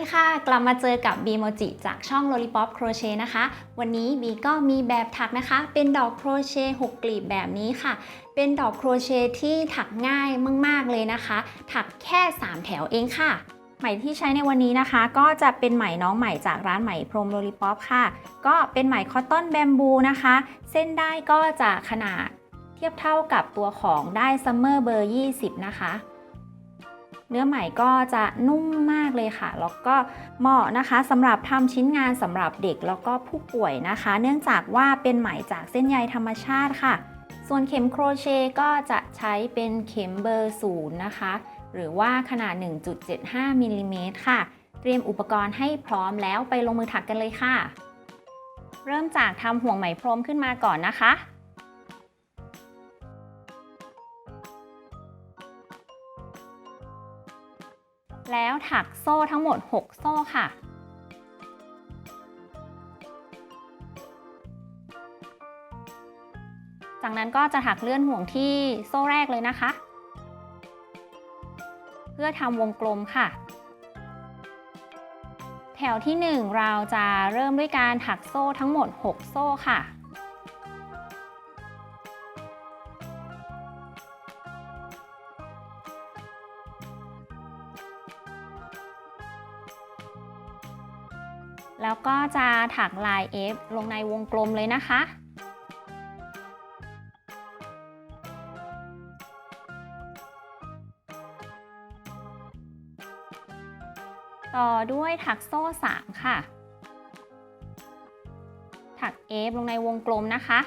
ดีค่ะ กลับมาเจอกับบีโมจิจากช่อง Lollipop Crochet นะคะ วันนี้บีก็มีแบบถักนะคะ เป็นดอกโครเชต์6กลีบแบบนี้ค่ะ เป็นดอกโครเชต์ที่ถักง่ายมากๆเลยนะคะ ถักแค่ 3 แถวเองค่ะไหมที่ใช้ในวันนี้นะคะ ก็จะเป็นไหมน้องใหม่จากร้านไหมพรม Lollipop ค่ะ ก็เป็นไหมคอตตอนแบมบูนะคะ เส้นได้ก็จะขนาดเทียบเท่ากับตัวของได้ซัมเมอร์เบอร์ 20 นะคะ เนื้อไหมก็จะนุ่มมากเลยค่ะ แล้วก็เหมาะนะคะสำหรับทำชิ้นงานสำหรับเด็กแล้วก็ผู้ป่วยนะคะ เนื่องจากว่าเป็นไหมจากเส้นใยธรรมชาติค่ะ ส่วนเข็มโครเชต์ก็จะใช้เป็นเข็มเบอร์ศูนย์นะคะ หรือว่าขนาด 1.75มิลลิเมตรค่ะ เตรียมอุปกรณ์ให้พร้อมแล้วไปลงมือถักกันเลยค่ะ เริ่มจากทำห่วงไหมพรมขึ้นมาก่อนนะคะ แล้วถักโซ่ทั้งหมด 6 โซ่ค่ะ จากนั้นก็จะถักเลื่อนห่วงที่โซ่แรกเลยนะคะ เพื่อทำวงกลมค่ะ แถวที่ 1 เราจะเริ่มด้วยการถักโซ่ทั้งหมด 6 โซ่ค่ะ ก็จะถักลาย F ลงในวงกลมเลยนะคะ ต่อด้วยถักโซ่3ค่ะ ถัก F ลงในวงกลมนะคะ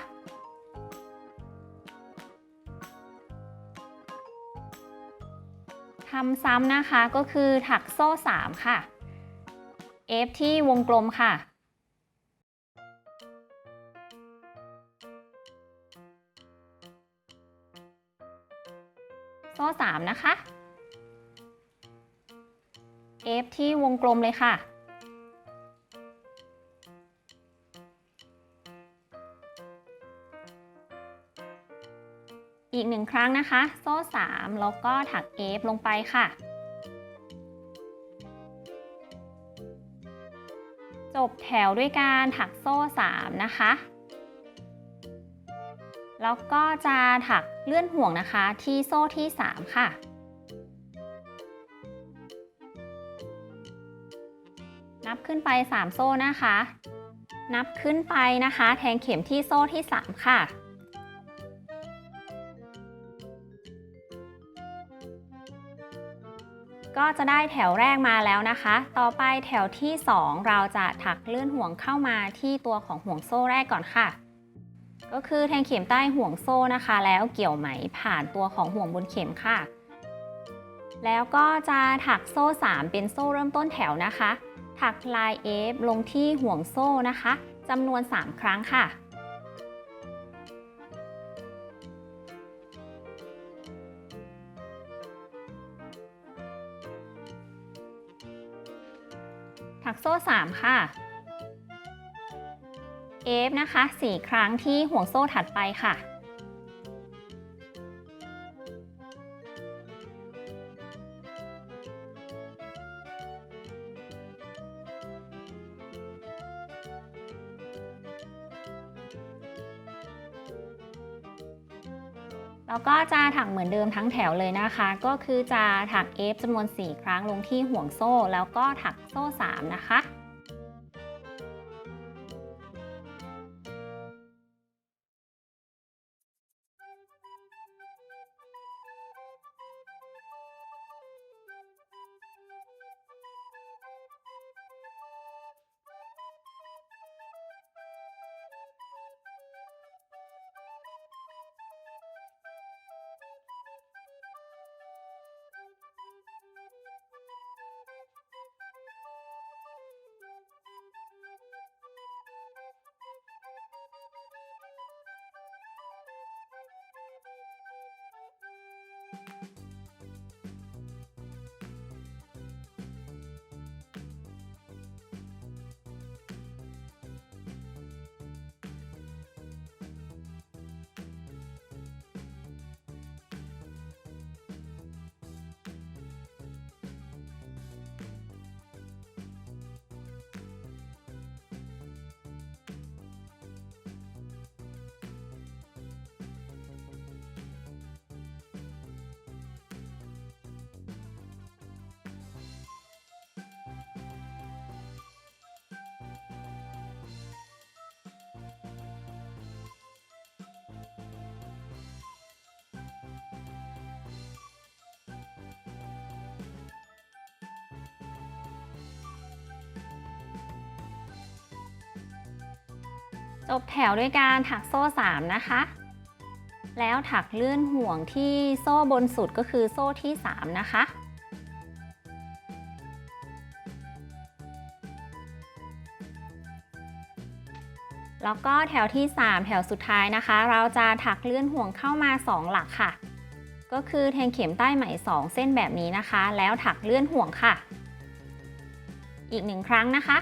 ทำซ้ำนะคะก็คือถักโซ่ 3 ค่ะ F ที่วงกลมค่ะโซ่3นะคะ F ที่วงกลมเลยค่ะ อีกหนึ่งครั้งนะคะ โซ่ 3 แล้วก็ถัก F ลงไปค่ะ บแถวด้วยการถักโซ่ 3 นะคะ แล้วก็จะถักเลื่อนห่วงนะคะที่โซ่ที่ 3 ค่ะนับขึ้นไป 3 โซ่นะคะ นับขึ้นไปนะคะ แทงเข็มที่โซ่ที่ 3 ค่ะ ก็จะได้แถวแรกมาแล้วนะคะ ต่อไปแถวที่ 2 เราจะถักเลื่อนห่วงเข้ามาที่ตัวของห่วงโซ่แรกก่อนค่ะ ก็คือแทงเข็มใต้ห่วงโซ่นะคะ แล้วเกี่ยวไหมผ่านตัวของห่วงบนเข็มค่ะ แล้วก็จะถักโซ่ 3 เป็นโซ่เริ่มต้นแถวนะคะ ถักลาย F ลงที่ห่วงโซ่นะคะจำนวน 3 ครั้งค่ะ โซ่ 3 ค่ะ F นะคะ 4 ครั้งที่ห่วงโซ่ถัดไปค่ะ ก็จะถักเหมือนเดิมทั้งแถวเลยนะคะ ก็คือจะถักเอฟจำนวน 4 ครั้งลงที่ห่วงโซ่ แล้วก็ถักโซ่ 3 นะคะ Bye. จบแถวด้วยการถักโซ่ 3 นะคะ แล้วถักเลื่อนห่วงที่โซ่บนสุดก็คือโซ่ที่ 3 นะคะ แล้วก็แถวที่ 3 แถวสุดท้ายนะคะ เราจะถักเลื่อนห่วงเข้ามา 2 หลักค่ะ ก็คือแทงเข็มใต้ไหม 2 เส้นแบบนี้นะคะ แล้วถักเลื่อนห่วงค่ะ อีกหนึ่งครั้งนะคะ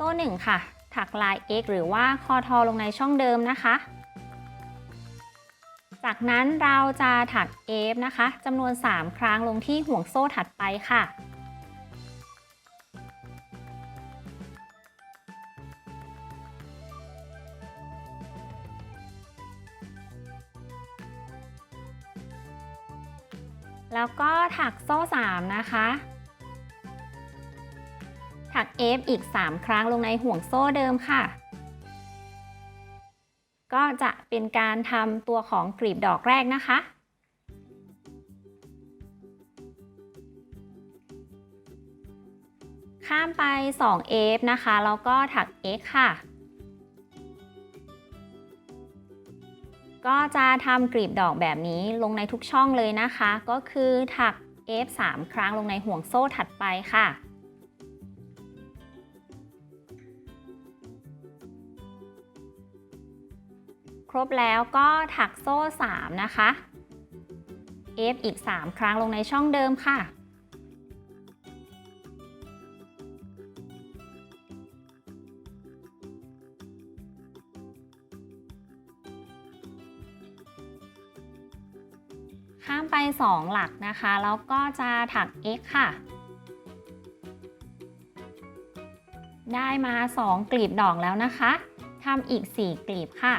โซ่หนึ่งค่ะ ถักลาย X หรือว่าคอทอลงในช่องเดิมนะคะ จากนั้นเราจะถัก F นะคะจำนวน 3 ครั้งลงที่ห่วงโซ่ถัดไปค่ะแล้วก็ถักโซ่ 3 นะคะ ถัก F อีก 3 ครั้งลงในห่วงโซ่เดิมค่ะ ก็จะเป็นการทำตัวของกลีบดอกแรกนะคะข้ามไป 2 F นะคะ แล้วก็ถัก X ค่ะ ก็จะทำกลีบดอกแบบนี้ลงในทุกช่องเลยนะคะ ก็คือถัก F 3 ครั้งลงในห่วงโซ่ถัดไปค่ะ ครบแล้วก็ถักโซ่ 3 นะคะ F อีก 3 ครั้งลงในช่องเดิมค่ะ ข้ามไป 2 หลักนะคะ แล้วก็จะถัก x ค่ะ ได้มา 2 กลีบดอกแล้วนะคะทำอีก 4 กลีบค่ะ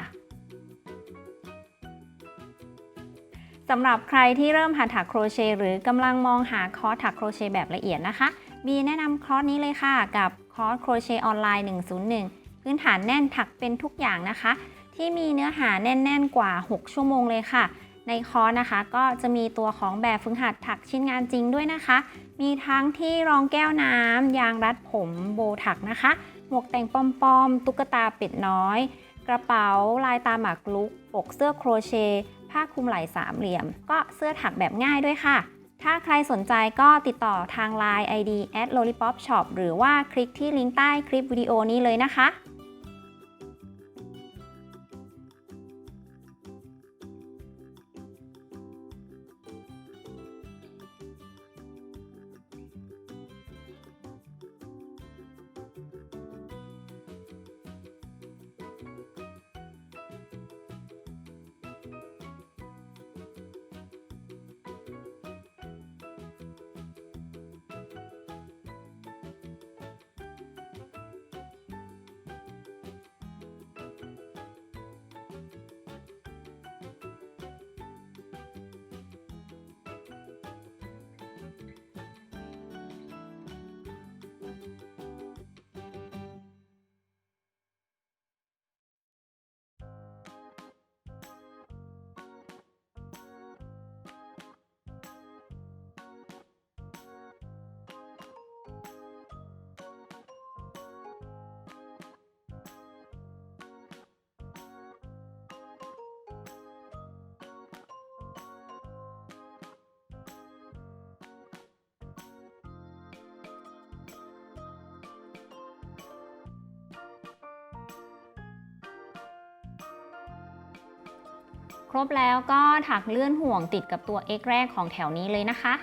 สำหรับใครที่เริ่มหัดถักโครเชต์หรือกำลังมองหาคอร์สถักโครเชต์แบบละเอียดนะคะมีแนะนำคอร์สนี้เลยค่ะ กับคอร์สโครเชต์ออนไลน์ 101 พื้นฐานแน่นถักเป็นทุกอย่างนะคะ ที่มีเนื้อหาแน่นๆกว่า 6 ชั่วโมงเลยค่ะ ในคอร์สนะคะก็จะมีตัวของแบบฝึกหัดถักชิ้นงานจริงด้วยนะคะ มีทั้งที่รองแก้วน้ำยางรัดผมโบถักนะคะ หมวกแต่งปอมๆตุ๊กตาเป็ดน้อย กระเป๋าลายตาหมากลุกปกเสื้อโครเชต์ ผ้าคลุมไหล่สามเหลี่ยม ก็เสื้อถักแบบง่ายด้วยค่ะ ถ้าใครสนใจก็ติดต่อทาง Line ID at lollipop shop หรือว่าคลิกที่ลิงก์ใต้คลิปวิดีโอนี้เลยนะคะ ครบแล้วก็ถักเลื่อนห่วงติดกับตัว x แรกของแถวนี้เลยนะคะ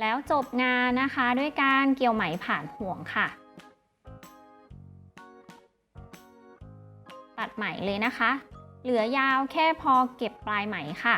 แล้วจบงานนะคะด้วยการเกี่ยวไหมผ่านห่วงค่ะ ตัดไหมเลยนะคะ เหลือยาวแค่พอเก็บปลายไหมค่ะ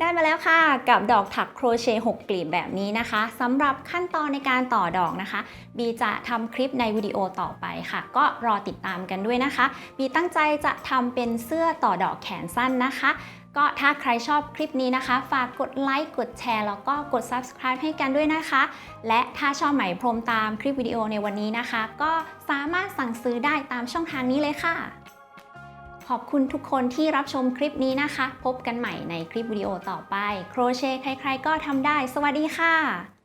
ได้มาแล้วค่ะกับดอกถักโครเชต์6กลีบแบบนี้นะคะสำหรับขั้นตอนในการต่อดอกนะคะ บีจะทำคลิปในวิดีโอต่อไปค่ะ ก็รอติดตามกันด้วยนะคะ บีตั้งใจจะทำเป็นเสื้อต่อดอกแขนสั้นนะคะ ก็ถ้าใครชอบคลิปนี้นะคะ ฝากกดไลค์กดแชร์แล้วก็กด subscribe ให้กันด้วยนะคะ และถ้าชอบไหมพรมตามคลิปวิดีโอในวันนี้นะคะ ก็สามารถสั่งซื้อได้ตามช่องทางนี้เลยค่ะ ขอบคุณทุกคนที่รับชมคลิปนี้นะคะ พบกันใหม่ในคลิปวิดีโอต่อไป โครเชต์ใครๆก็ทำได้ สวัสดีค่ะ